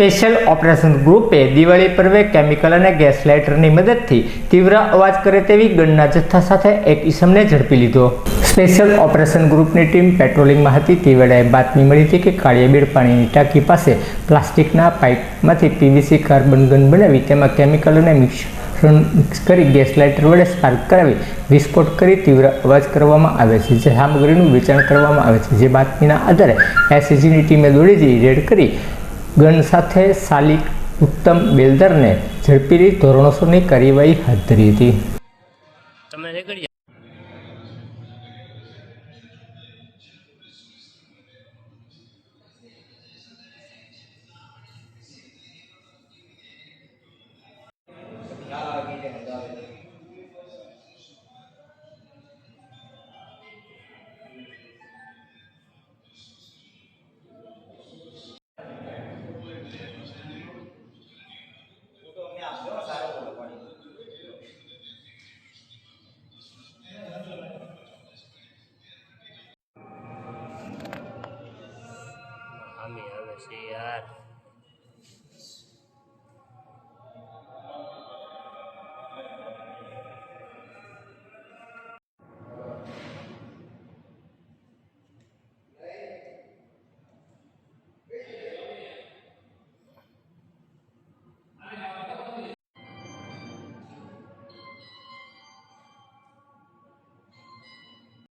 Special operation ગ્રુપે Diwali પર્વે chemical અને gas લાઇટરની મદદથી તીવ્ર અવાજ કરે તેવી ગનના જથ્થા સાથે એક ઈસમને ઝડપી લીધો. સ્પેશિયલ ઓપરેશન ગ્રુપની ટીમ પેટ્રોલિંગમાં હતી. તે વેળાએ બાતમી મળી હતી કે કાળિયાબીડ પાણીની ટાંકી પાસે પ્લાસ્ટિકના પાઇપમાંથી પીવીસી કાર્બન ગન બનાવી તેમાં કેમિકલ અને મિશ્રણ મિક્સ કરી ગેસ લાઇટર વડે સ્પાર્ક કરાવી વિસ્ફોટ કરી તીવ્ર અવાજ કરવામાં આવે છે. જે સામગ્રીનું વેચાણ કરવામાં આવે છે. જે બાતમીના આધારે એસએજીની ટીમે દોડી જઈ રેડ કરી ગન સાથે સાલિક ઉત્તમ બેલદરને ઝડપી લઈ ધોરણસરની કાર્યવાહી હાથ ધરી હતી. તમે નીકળી આમી આવે છે યાર